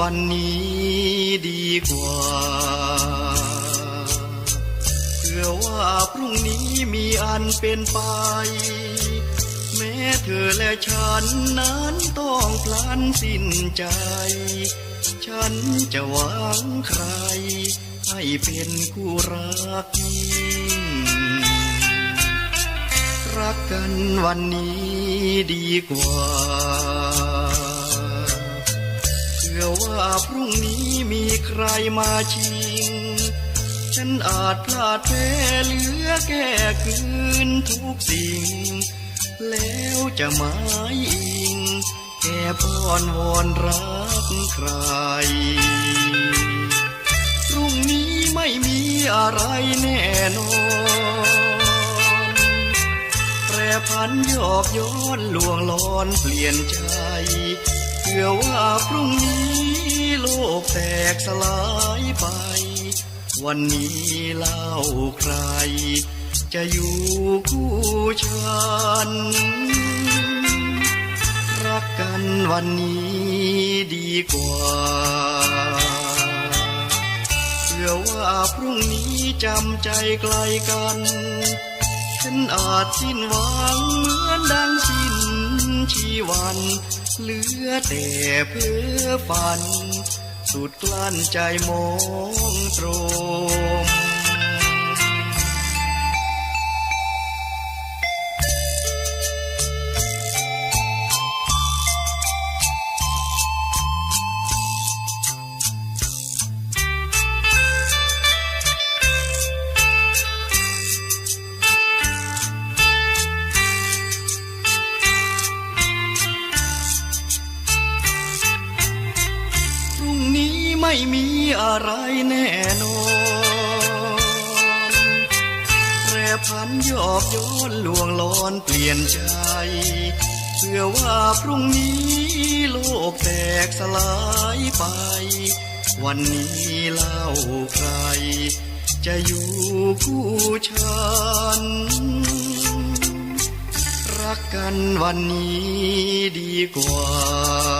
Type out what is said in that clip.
วันนี้ดีกว่า เพื่อว่าพรุ่งนี้มีอันเป็นไป แม้เธอและฉันนั้นต้องพลันสิ้นใจ ฉันจะหวังใคร ให้เป็นคู่รักยิ่งรักกันวันนี้ดีกว่า เพื่อว่าพรุ่งนี้มีใครมาชิง ฉันอาจพลาดแพ้เหลือแก้คืนทุกสิ่ง แล้วจะหมายอิงแก่พรวอนรักใคร พรุ่งนี้ไม่มีอะไรแน่นอนแปรพันหยอกย้อนลวงลอนเปลี่ยนใจ เพื่อว่าพรุ่งนี้โลกแตกสลายไป วันนี้เล่าใคร จะอยู่คู่ฉัน รักกันวันนี้ดีกว่าเพื่อว่าพรุ่งนี้จำใจไกลกัน ฉันอาจสิ้นหวังเหมือนดัง เหลือแต่เพื่อฝัน สุดกลั้นใจมองตรง ไม่มีอะไรแน่นอนแปรพันยอกย้อนลวงลอนเปลี่ยนใจเพื่อว่าพรุ่งนี้โลกแตกสลายไป วันนี้เล่าใคร จะอยู่คู่ฉัน รักกันวันนี้ดีกว่า